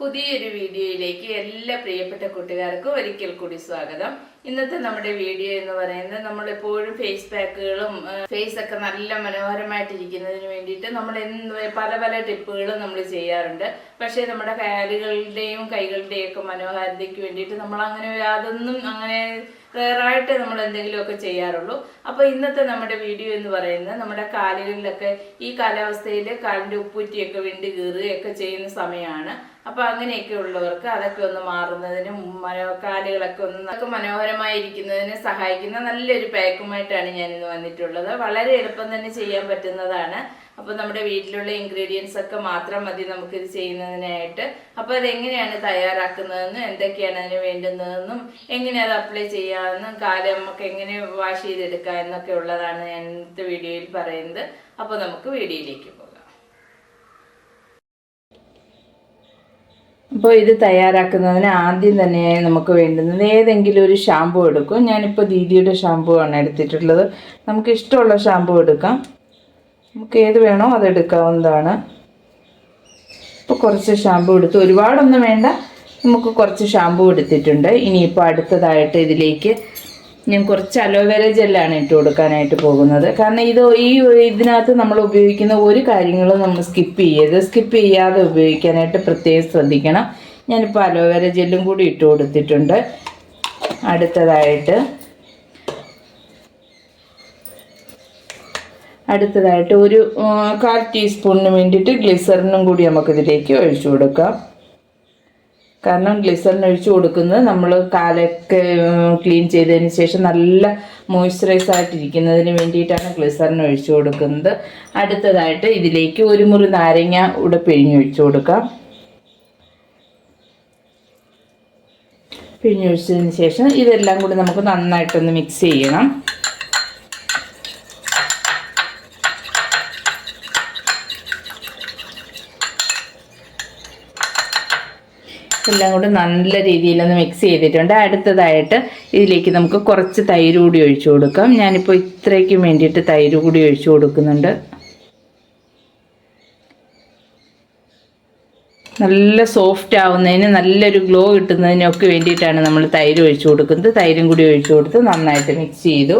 പുതിയൊരു വീഡിയോയിലേക്ക് എല്ലാ പ്രിയപ്പെട്ട കൂട്ടുകാർക്കും ഒരിക്കൽ കൂടി സ്വാഗതം. ഇന്നത്തെ നമ്മുടെ വീഡിയോ എന്ന് പറയുന്നത് നമ്മൾ എപ്പോഴും ഫേസ് പാക്കുകളും ഫേസ് ഒക്കെ നല്ല മനോഹരമായിട്ടിരിക്കുന്നതിന് വേണ്ടിയിട്ട് നമ്മൾ എന്ത് പല പല ടിപ്പുകളും നമ്മൾ ചെയ്യാറുണ്ട്. പക്ഷേ നമ്മുടെ കാലുകളുടെയും കൈകളുടെയും ഒക്കെ മനോഹാരിതയ്ക്ക് വേണ്ടിയിട്ട് നമ്മൾ അങ്ങനെ അതൊന്നും അങ്ങനെ റയറായിട്ട് നമ്മൾ എന്തെങ്കിലുമൊക്കെ ചെയ്യാറുള്ളൂ. അപ്പോൾ ഇന്നത്തെ നമ്മുടെ വീഡിയോ എന്ന് പറയുന്നത് നമ്മുടെ കാലുകളിലൊക്കെ ഈ കാലാവസ്ഥയിൽ കാലിന്റെ ഉപ്പൂറ്റിയൊക്കെ വിണ്ട് കീറുകയൊക്കെ ചെയ്യുന്ന സമയമാണ്. അപ്പോൾ അങ്ങനെയൊക്കെ ഉള്ളവർക്ക് അതൊക്കെ ഒന്ന് മാറുന്നതിനും മനോ കാലുകളൊക്കെ ഒന്ന് നമുക്ക് മനോഹരമായിരിക്കുന്നതിന് സഹായിക്കുന്ന നല്ലൊരു പാക്കുമായിട്ടാണ് ഞാനിന്ന് വന്നിട്ടുള്ളത്. വളരെ എളുപ്പം തന്നെ ചെയ്യാൻ പറ്റുന്നതാണ്. അപ്പോൾ നമ്മുടെ വീട്ടിലുള്ള ഇൻഗ്രീഡിയൻസ് ഒക്കെ മാത്രം മതി നമുക്കിത് ചെയ്യുന്നതിനായിട്ട്. അപ്പോൾ അതെങ്ങനെയാണ് തയ്യാറാക്കുന്നതെന്നും എന്തൊക്കെയാണ് അതിന് വേണ്ടുന്നതെന്നും എങ്ങനെ അത് അപ്ലൈ ചെയ്യാമെന്നും കാലം നമുക്ക് എങ്ങനെ വാഷ് ചെയ്തെടുക്കാം എന്നൊക്കെ ഉള്ളതാണ് ഇന്നത്തെ വീഡിയോയിൽ പറയുന്നത്. അപ്പോൾ നമുക്ക് വീഡിയോയിലേക്ക് പോകാം. അപ്പോൾ ഇത് തയ്യാറാക്കുന്നതിന് ആദ്യം തന്നെ നമുക്ക് വേണ്ടുന്നത് ഏതെങ്കിലും ഒരു ഷാമ്പു എടുക്കും. ഞാനിപ്പോൾ ദീദിയുടെ ഷാമ്പു ആണ് എടുത്തിട്ടുള്ളത്. നമുക്ക് ഇഷ്ടമുള്ള ഷാമ്പു എടുക്കാം. നമുക്ക് ഏത് വേണോ അത് എടുക്കാവുന്നതാണ്. ഇപ്പോൾ കുറച്ച് ഷാമ്പു എടുത്തു. ഒരുപാടൊന്നും വേണ്ട. നമുക്ക് കുറച്ച് ഷാമ്പു എടുത്തിട്ടുണ്ട്. ഇനിയിപ്പോൾ അടുത്തതായിട്ട് ഇതിലേക്ക് ഞാൻ കുറച്ച് അലോവേര ജെല്ലാണ് ഇട്ട് കൊടുക്കാനായിട്ട് പോകുന്നത്. കാരണം ഇത് ഈ ഇതിനകത്ത് നമ്മൾ ഉപയോഗിക്കുന്ന ഒരു കാര്യങ്ങളും നമ്മൾ സ്കിപ്പ് ചെയ്യരുത്. സ്കിപ്പ് ചെയ്യാതെ ഉപയോഗിക്കാനായിട്ട് പ്രത്യേകം ശ്രദ്ധിക്കണം. ഞാനിപ്പോൾ അലോവേര ജെല്ലും കൂടി ഇട്ട് കൊടുത്തിട്ടുണ്ട്. അടുത്തതായിട്ട് അടുത്തതായിട്ട് ഒരു കാൽ ടീസ്പൂണിന് വേണ്ടിയിട്ട് ഗ്ലിസറിനും കൂടി നമുക്കിതിലേക്ക് ഒഴിച്ചു കൊടുക്കാം. കാരണം ഗ്ലിസറിൻ ഒഴിച്ചു കൊടുക്കുന്നത് നമ്മൾ കാലൊക്കെ ക്ലീൻ ചെയ്തതിന് ശേഷം നല്ല മോയ്സ്ചറൈസ് ആയിട്ടിരിക്കുന്നതിന് വേണ്ടിയിട്ടാണ് ഗ്ലിസറിൻ ഒഴിച്ചു കൊടുക്കുന്നത്. അടുത്തതായിട്ട് ഇതിലേക്ക് ഒരു മുറി നാരങ്ങ ഇവിടെ പിഴിഞ്ഞൊഴിച്ചു കൊടുക്കാം. പിഴിഞ്ഞൊഴിച്ചതിന് ശേഷം ഇതെല്ലാം കൂടി നമുക്ക് നന്നായിട്ടൊന്ന് മിക്സ് ചെയ്യണം. എല്ലാം കൂടെ നല്ല രീതിയിലൊന്ന് മിക്സ് ചെയ്തിട്ടുണ്ട്. അടുത്തതായിട്ട് ഇതിലേക്ക് നമുക്ക് കുറച്ച് തൈര് കൂടി ഒഴിച്ചു കൊടുക്കാം. ഞാനിപ്പോൾ ഇത്രയ്ക്കും വേണ്ടിയിട്ട് തൈര് കൂടി ഒഴിച്ചു കൊടുക്കുന്നുണ്ട്. നല്ല സോഫ്റ്റ് ആവുന്നതിന് നല്ലൊരു ഗ്ലോ കിട്ടുന്നതിനൊക്കെ വേണ്ടിയിട്ടാണ് നമ്മൾ തൈര് ഒഴിച്ചു കൊടുക്കുന്നത്. തൈരും കൂടി ഒഴിച്ചു കൊടുത്ത് നന്നായിട്ട് മിക്സ് ചെയ്തു.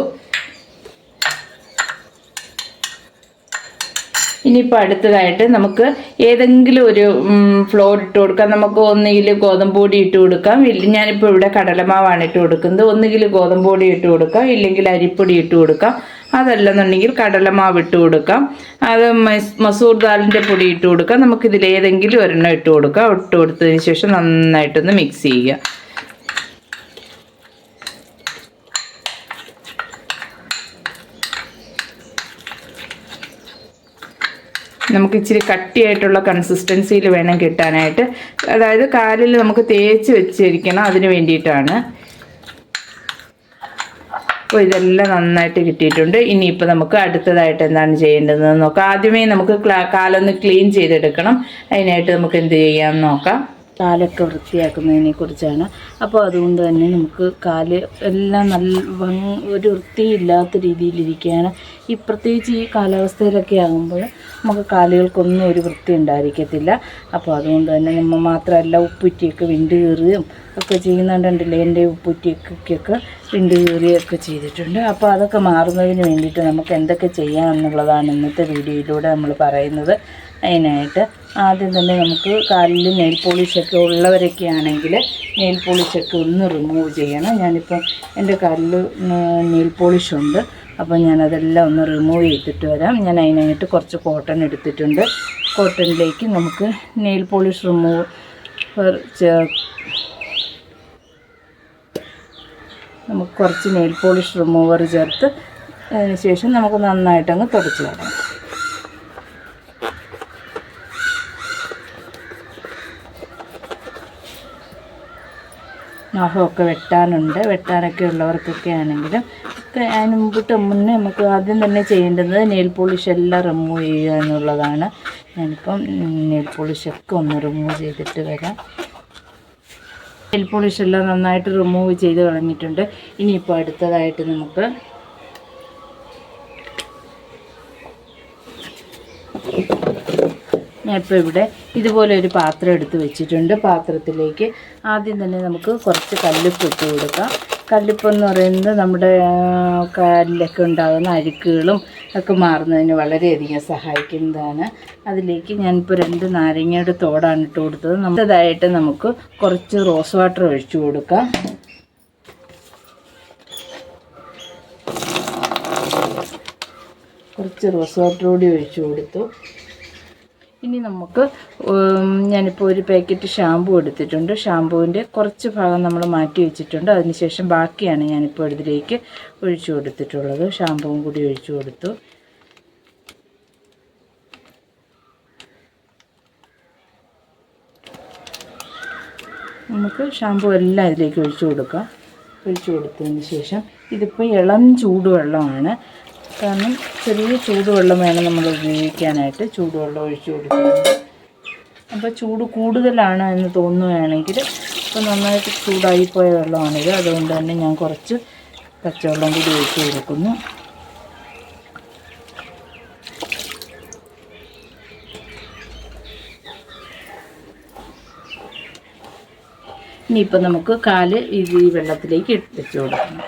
ഇനിയിപ്പോൾ അടുത്തതായിട്ട് നമുക്ക് ഏതെങ്കിലും ഒരു ഫ്ലോർ ഇട്ട് കൊടുക്കാം. നമുക്ക് ഒന്നുകിൽ ഗോതമ്പ് പൊടി ഇട്ട് കൊടുക്കാം. ഞാനിപ്പോൾ ഇവിടെ കടലമാവാണ് ഇട്ട് കൊടുക്കുന്നത്. ഒന്നുകിൽ ഗോതമ്പ് പൊടി ഇട്ട് കൊടുക്കാം. ഇല്ലെങ്കിൽ അരിപ്പൊടി ഇട്ട് കൊടുക്കാം. അതല്ലെന്നുണ്ടെങ്കിൽ കടലമാവ് ഇട്ട് കൊടുക്കാം. അത് മസ്- മസൂർ ദാലിന്റെ പൊടി ഇട്ട് കൊടുക്കാം. നമുക്കിതിൽ ഏതെങ്കിലും ഒരെണ്ണം ഇട്ട് കൊടുക്കാം. ഇട്ട് കൊടുത്തതിന് ശേഷം നന്നായിട്ടൊന്ന് മിക്സ് ചെയ്യുക. നമുക്ക് ഇച്ചിരി കട്ടിയായിട്ടുള്ള കൺസിസ്റ്റൻസിയിൽ വേണം കിട്ടാനായിട്ട്. അതായത് കാലിൽ നമുക്ക് തേച്ച് വെച്ചിരിക്കണം അതിന് വേണ്ടിയിട്ടാണ്. അപ്പോൾ ഇതെല്ലാം നന്നായിട്ട് കിട്ടിയിട്ടുണ്ട്. ഇനിയിപ്പോൾ നമുക്ക് അടുത്തതായിട്ട് എന്താണ് ചെയ്യേണ്ടതെന്ന് നോക്കാം. ആദ്യമേ നമുക്ക് ക്ലാ- കാലൊന്ന് ക്ലീൻ ചെയ്തെടുക്കണം. അതിനായിട്ട് നമുക്ക് എന്ത് ചെയ്യാമെന്ന് നോക്കാം. കാലൊക്കെ വൃത്തിയാക്കുന്നതിനെ കുറിച്ചാണ് അപ്പോൾ അതുകൊണ്ട് തന്നെ നമുക്ക് കാൽ എല്ലാം നല്ല ഒരു വൃത്തിയില്ലാത്ത രീതിയിലിരിക്കുകയാണ് ഈ പ്രത്യേകിച്ച് ഈ കാലാവസ്ഥയിലൊക്കെ ആകുമ്പോൾ നമുക്ക് കാലുകൾക്കൊന്നും ഒരു വൃത്തി ഉണ്ടായിരിക്കത്തില്ല. അപ്പോൾ അതുകൊണ്ട് തന്നെ നമ്മൾ മാത്രമല്ല ഉപ്പുറ്റിയൊക്കെ വിണ്ട് കീറുകയും ഒക്കെ ചെയ്യുന്നുണ്ടല്ലേ എന്റെ ഉപ്പുറ്റിയൊക്കെ വിണ്ട് കീറുകയൊക്കെ ചെയ്തിട്ടുണ്ട്. അപ്പോൾ അതൊക്കെ മാറുന്നതിന് വേണ്ടിയിട്ട് നമുക്ക് എന്തൊക്കെ ചെയ്യാം എന്നുള്ളതാണ് ഇന്നത്തെ വീഡിയോയിലൂടെ നമ്മൾ പറയുന്നത്. അതിനായിട്ട് ആദ്യം തന്നെ നമുക്ക് കാലിൽ നെയിൽ പോളിഷൊക്കെ ഉള്ളവരൊക്കെ ആണെങ്കിൽ നെയിൽ പോളിഷൊക്കെ ഒന്ന് റിമൂവ് ചെയ്യണം. ഞാനിപ്പം എന്റെ കാലിൽ നെയിൽ പോളിഷുണ്ട് അപ്പോൾ ഞാനതെല്ലാം ഒന്ന് റിമൂവ് ചെയ്തിട്ട് വരാം. ഞാൻ അതിനായിട്ട് കുറച്ച് കോട്ടൺ എടുത്തിട്ടുണ്ട്. കോട്ടണിലേക്ക് നമുക്ക് നെയിൽ പോളിഷ് റിമൂവ് നമുക്ക് കുറച്ച് നെയിൽ പോളിഷ് റിമൂവർ ചേർത്ത് അതിന് ശേഷം നമുക്ക് നന്നായിട്ടങ്ങ് തുടച്ച് കളയാം നഖമൊക്കെ വെട്ടാനുണ്ട്. വെട്ടാനൊക്കെ ഉള്ളവർക്കൊക്കെ ആണെങ്കിലും അതിന് മുമ്പിട്ട് മുന്നേ നമുക്ക് ആദ്യം തന്നെ ചെയ്യേണ്ടത് നെയിൽ പോളിഷ് എല്ലാം റിമൂവ് ചെയ്യുക എന്നുള്ളതാണ്. ഞാനിപ്പം നെയിൽ പോളിഷൊക്കെ ഒന്ന് റിമൂവ് ചെയ്തിട്ട് വരാം. നെയിൽ പോളിഷ് എല്ലാം നന്നായിട്ട് റിമൂവ് ചെയ്ത് കളഞ്ഞിട്ടുണ്ട്. ഇനിയിപ്പോൾ അടുത്തതായിട്ട് നമുക്ക് ഞാൻ ഇപ്പോൾ ഇവിടെ ഇതുപോലെ ഒരു പാത്രം എടുത്ത് വെച്ചിട്ടുണ്ട്. പാത്രത്തിലേക്ക് ആദ്യം തന്നെ നമുക്ക് കുറച്ച് കല്ലുപ്പ് ഇട്ട് കൊടുക്കാം. കല്ലുപ്പ് എന്ന് പറയുന്നത് നമ്മുടെ കല്ലൊക്കെ ഉണ്ടാകുന്ന അഴുക്കുകളും ഒക്കെ മാറുന്നതിന് വളരെയധികം സഹായിക്കുന്നതാണ്. അതിലേക്ക് ഞാനിപ്പോൾ രണ്ട് നാരങ്ങയുടെ തോടാണ് ഇട്ട് കൊടുത്തത്. നമ്മുടേതായിട്ട് നമുക്ക് കുറച്ച് റോസ് വാട്ടർ ഒഴിച്ചു കൊടുക്കാം. കുറച്ച് റോസ് വാട്ടർ കൂടി ഒഴിച്ചു കൊടുത്തു. ഇനി നമുക്ക് ഞാനിപ്പോൾ ഒരു പാക്കറ്റ് ഷാമ്പു എടുത്തിട്ടുണ്ട്. ഷാമ്പുവിന്റെ കുറച്ച് ഭാഗം നമ്മൾ മാറ്റി വെച്ചിട്ടുണ്ട്. അതിനുശേഷം ബാക്കിയാണ് ഞാനിപ്പോൾ ഇതിലേക്ക് ഒഴിച്ചു കൊടുത്തിട്ടുള്ളത്. ഷാമ്പുവും കൂടി ഒഴിച്ചു കൊടുത്തു. നമുക്ക് ഷാമ്പു എല്ലാം ഇതിലേക്ക് ഒഴിച്ചു കൊടുക്കാം. ഒഴിച്ചു കൊടുത്തതിന് ശേഷം ഇതിപ്പോൾ ഇളം ചൂടുവെള്ളമാണ്. കാരണം ചെറിയ ചൂടുവെള്ളം വേണം നമ്മൾ ഉപയോഗിക്കാനായിട്ട്. ചൂടുവെള്ളം ഒഴിച്ചു കൊടുക്കുന്നത് അപ്പോൾ ചൂട് കൂടുതലാണ് എന്ന് തോന്നുകയാണെങ്കിൽ ഇപ്പോൾ നന്നായിട്ട് ചൂടായിപ്പോയ വെള്ളമാണിത്. അതുകൊണ്ട് തന്നെ ഞാൻ കുറച്ച് പച്ചവെള്ളം കൂടി ഒഴിച്ചു കൊടുക്കുന്നു. ഇനിയിപ്പോൾ നമുക്ക് കാൽ ഈ വെള്ളത്തിലേക്ക് വെച്ച് കൊടുക്കണം.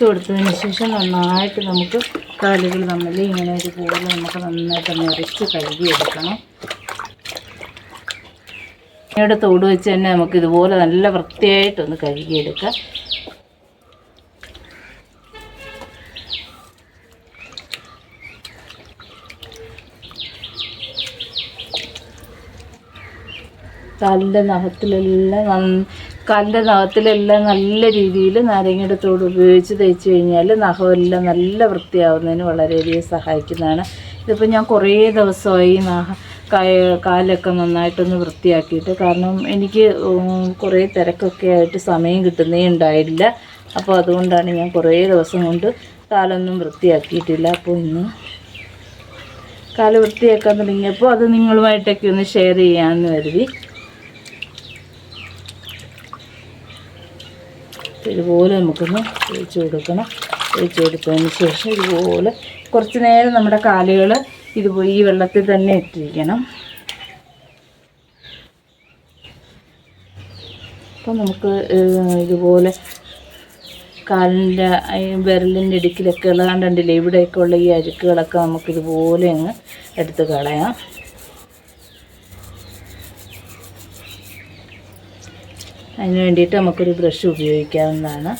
വെച്ച് കൊടുത്തതിന് ശേഷം നന്നായിട്ട് നമുക്ക് കാലുകൾ തമ്മിൽ ഇങ്ങനെ ഒരു പോലെ നമുക്ക് നന്നായിട്ട് നിറച്ച് കഴുകിയെടുക്കണം. ഇവിടെ തോട് വെച്ച് തന്നെ നമുക്ക് ഇതുപോലെ നല്ല വൃത്തിയായിട്ടൊന്ന് കഴുകിയെടുക്കാം. കാലിന്റെ നഖത്തിലെല്ലാം കാലിന്റെ നഖത്തിലെല്ലാം നല്ല രീതിയിൽ നാരങ്ങയുടെ തോട് ഉപയോഗിച്ച് തേച്ച് കഴിഞ്ഞാൽ നഖമെല്ലാം നല്ല വൃത്തിയാവുന്നതിന് വളരെയധികം സഹായിക്കുന്നതാണ്. ഇതിപ്പോൾ ഞാൻ കുറേ ദിവസമായി നഖ കാലൊക്കെ നന്നായിട്ടൊന്ന് വൃത്തിയാക്കിയിട്ട് കാരണം എനിക്ക് കുറേ തിരക്കൊക്കെ ആയിട്ട് സമയം കിട്ടുന്നേ ഉണ്ടായില്ല. അപ്പോൾ അതുകൊണ്ടാണ് ഞാൻ കുറേ ദിവസം കൊണ്ട് കാലൊന്നും വൃത്തിയാക്കിയിട്ടില്ല. അപ്പോൾ ഇന്ന് കാല വൃത്തിയാക്കാൻ തുടങ്ങിയപ്പോൾ അത് നിങ്ങളുമായിട്ടൊക്കെ ഒന്ന് ഷെയർ ചെയ്യാമെന്ന് കരുതി. ഇതുപോലെ നമുക്കൊന്ന് ഒഴിച്ച് കൊടുക്കണം. ഒഴിച്ച് കൊടുത്തതിന് ശേഷം ഇതുപോലെ കുറച്ച് നേരം നമ്മുടെ കാലുകൾ ഇതുപോലെ ഈ വെള്ളത്തിൽ തന്നെ ഇട്ടിരിക്കണം. അപ്പം നമുക്ക് ഇതുപോലെ കാലിന്റെ വിരലിന്റെ ഇടുക്കിലൊക്കെ ഉള്ള ഇവിടെയൊക്കെ ഉള്ള ഈ അഴുക്കുകളൊക്കെ നമുക്കിതുപോലെ അങ്ങ് എടുത്ത് കളയാം. അതിന് വേണ്ടിയിട്ട് നമുക്കൊരു ബ്രഷ് ഉപയോഗിക്കാവുന്നതാണ്.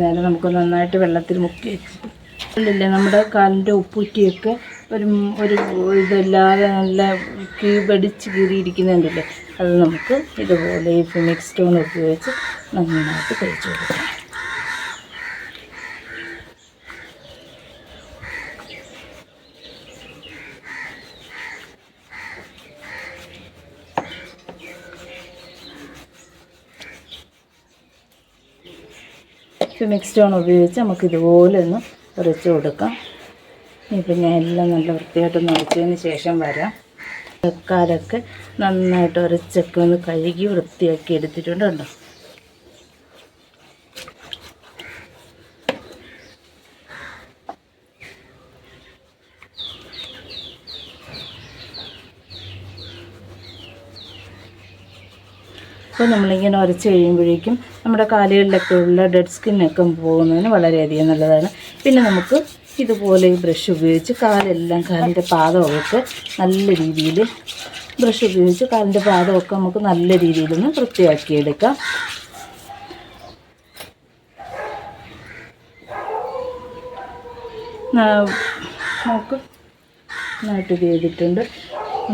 നേരം നമുക്ക് നന്നായിട്ട് വെള്ളത്തിൽ മുക്കി വെച്ചിട്ടില്ലേ നമ്മുടെ കാലിന്റെ ഉപ്പൂറ്റിയൊക്കെ ഒരു ഒരു ഇതല്ലാതെ നല്ല കീ വെടിച്ച് കീറിയിരിക്കുന്നുണ്ടല്ലേ? അത് നമുക്ക് ഇതുപോലെ ഈ ഫിനിക്സ് സ്റ്റോൺ ഉപയോഗിച്ച് നന്നായിട്ട് തേച്ച് കൊടുക്കാം. ഫിമിക്സ് സ്റ്റോൺ ഉപയോഗിച്ച് നമുക്ക് ഇതുപോലെ ഒന്ന് ഉറച്ചു കൊടുക്കാം. ഇപ്പം ഞാൻ എല്ലാം നല്ല വൃത്തിയായിട്ടൊന്ന് ഉരച്ചതിന് ശേഷം വരാം. കാലൊക്കെ നന്നായിട്ട് ഒരച്ചൊക്കെ ഒന്ന് കഴുകി വൃത്തിയാക്കി എടുത്തിട്ടുണ്ട് അപ്പോൾ നമ്മളിങ്ങനെ ഉരച്ച് കഴിയുമ്പോഴേക്കും നമ്മുടെ കാലുകളിലൊക്കെ ഉള്ള ഡെഡ് സ്കിന്നൊക്കെ പോകുന്നതിന് വളരെയധികം നല്ലതാണ്. പിന്നെ നമുക്ക് ഇതുപോലെ ഈ ബ്രഷ് ഉപയോഗിച്ച് കാലെല്ലാം കാലിന്റെ പാദമൊക്കെ നല്ല രീതിയിൽ ബ്രഷ് ഉപയോഗിച്ച് കാലിന്റെ പാദമൊക്കെ നമുക്ക് നല്ല രീതിയിലൊന്ന് വൃത്തിയാക്കിയെടുക്കാം. നോക്ക് നന്നായിട്ട് ചെയ്തിട്ടുണ്ട്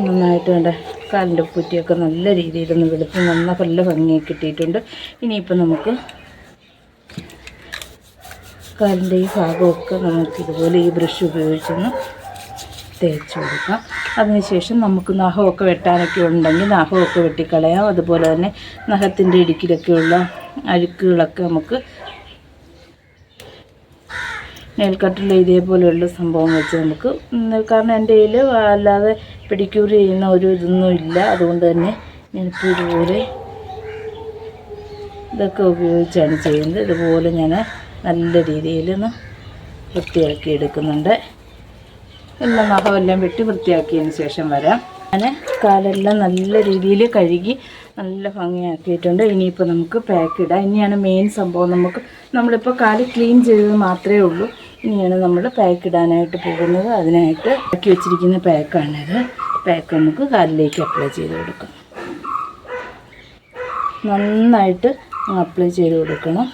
നന്നായിട്ട് വേണ്ട കാലിന്റെ പുറ്റിയൊക്കെ നല്ല രീതിയിലൊന്ന് വെളുത്ത് നന്ന നല്ല ഭംഗിയൊക്കെ കിട്ടിയിട്ടുണ്ട്. ഇനിയിപ്പോൾ നമുക്ക് കാലിന്റെ ഈ ഭാഗമൊക്കെ നമുക്ക് ഇതുപോലെ ഈ ബ്രഷ് ഉപയോഗിച്ചൊന്ന് തേച്ച് കൊടുക്കാം. അതിനുശേഷം നമുക്ക് നഖമൊക്കെ വെട്ടാനൊക്കെ ഉണ്ടെങ്കിൽ നഖമൊക്കെ വെട്ടിക്കളയാം. അതുപോലെ തന്നെ നഖത്തിന്റെ ഇടുക്കിലൊക്കെയുള്ള അഴുക്കുകളൊക്കെ നമുക്ക് നെൽക്കട്ടിൽ ഇതേപോലെയുള്ള സംഭവം വെച്ച് നമുക്ക് കാരണം എന്റെ കയ്യിൽ അല്ലാതെ പിടിക്യൂർ ചെയ്യുന്ന ഒരു ഇതൊന്നും ഇല്ല. അതുകൊണ്ട് തന്നെ ഞാനിപ്പോൾ ഇതുപോലെ ഇതൊക്കെ ഉപയോഗിച്ചാണ് ചെയ്യുന്നത്. ഇതുപോലെ ഞാൻ നല്ല രീതിയിൽ ഒന്ന് വൃത്തിയാക്കി എടുക്കുന്നുണ്ട്. എല്ലാം നഖമെല്ലാം വെട്ടി വൃത്തിയാക്കിയതിന് ശേഷം വരാം. ഞാൻ കാലെല്ലാം നല്ല രീതിയിൽ കഴുകി നല്ല ഭംഗിയാക്കിയിട്ടുണ്ട്. ഇനിയിപ്പോൾ നമുക്ക് പാക്ക് ഇടാം. ഇനിയാണ് മെയിൻ സംഭവം. നമുക്ക് നമ്മളിപ്പോൾ കാൽ ക്ലീൻ ചെയ്തത് മാത്രമേ ഉള്ളൂ. ഇനിയാണ് നമ്മൾ പാക്ക് ഇടാനായിട്ട് പോകുന്നത്. അതിനായിട്ട് ആക്കി വെച്ചിരിക്കുന്ന പാക്കാണിത് പാക്ക് നമുക്ക് കാലിലേക്ക് അപ്ലൈ ചെയ്ത് കൊടുക്കാം. നന്നായിട്ട് അപ്ലൈ ചെയ്ത് കൊടുക്കണം.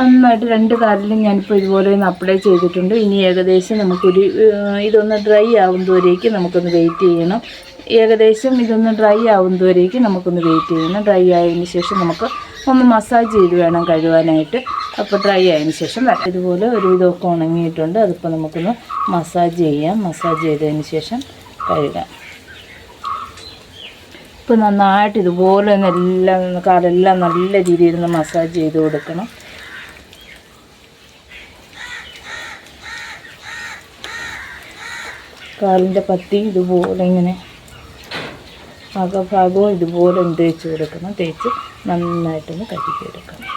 നന്നായിട്ട് രണ്ട് കാലിലും ഞാനിപ്പോൾ ഇതുപോലെ ഒന്ന് അപ്ലൈ ചെയ്തിട്ടുണ്ട്. ഇനി ഏകദേശം നമുക്കൊരു ഇതൊന്ന് ഡ്രൈ ആവുന്നതുവരേക്ക് നമുക്കൊന്ന് വെയിറ്റ് ചെയ്യണം. ഏകദേശം ഇതൊന്ന് ഡ്രൈ ആവുന്നതുവരേക്ക് നമുക്കൊന്ന് വെയിറ്റ് ചെയ്യണം. ഡ്രൈ ആയതിന് ശേഷം നമുക്ക് ഒന്ന് മസാജ് ചെയ്ത് വേണം കഴുകാനായിട്ട്. അപ്പോൾ ഡ്രൈ ആയതിന് ശേഷം. ഇതുപോലെ ഒരു ഇതൊക്കെ ഉണങ്ങിയിട്ടുണ്ട്. അതിപ്പോൾ നമുക്കൊന്ന് മസാജ് ചെയ്യാം. മസാജ് ചെയ്തതിന് ശേഷം കഴുകാം. ഇപ്പോൾ നന്നായിട്ട് ഇതുപോലെ ഒന്ന് എല്ലാം കാലെല്ലാം നല്ല രീതിയിൽ ഒന്ന് മസാജ് ചെയ്ത് കൊടുക്കണം. കാലിന്റെ പത്തി ഇതുപോലെ ഇങ്ങനെ അകഭാഗവും ഇതുപോലെ ഒന്ന് തേച്ച് കൊടുക്കണം തേച്ച് നന്നായിട്ടൊന്ന് കഴുകിയെടുക്കണം.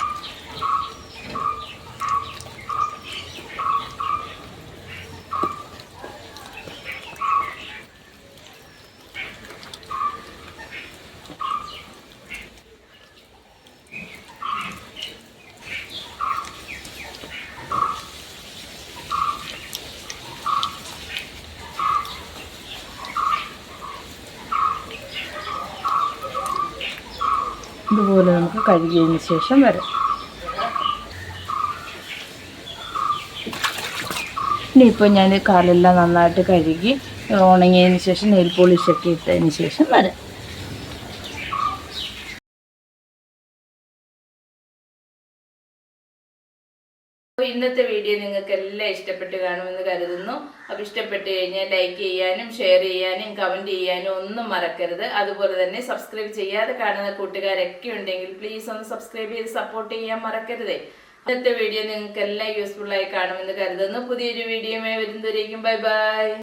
ഇതുപോലെ നമുക്ക് കഴുകിയതിന് ശേഷം വരാം. ഇനിയിപ്പോൾ ഞാൻ കാലെല്ലാം നന്നായിട്ട് കഴുകി ഉണങ്ങിയതിന് ശേഷം നെയിൽ പോളിഷൊക്കെ ഇട്ടതിന് ശേഷം വരാം. അപ്പോൾ ഇന്നത്തെ വീഡിയോ നിങ്ങൾക്ക് എല്ലാം ഇഷ്ടപ്പെട്ട് കാണുമെന്ന് കരുതുന്നു. അപ്പോൾ ഇഷ്ടപ്പെട്ട് കഴിഞ്ഞാൽ ലൈക്ക് ചെയ്യാനും ഷെയർ ചെയ്യാനും കമന്റ് ചെയ്യാനും ഒന്നും മറക്കരുത്. അതുപോലെ തന്നെ സബ്സ്ക്രൈബ് ചെയ്യാതെ കാണുന്ന കൂട്ടുകാരൊക്കെ ഉണ്ടെങ്കിൽ പ്ലീസ് ഒന്ന് സബ്സ്ക്രൈബ് ചെയ്ത് സപ്പോർട്ട് ചെയ്യാൻ മറക്കരുതേ. ഇന്നത്തെ വീഡിയോ നിങ്ങൾക്ക് എല്ലാം യൂസ്ഫുൾ ആയി കാണുമെന്ന് കരുതുന്നു. പുതിയൊരു വീഡിയോയുമായി വരുന്നവരേക്കും ബൈ ബൈ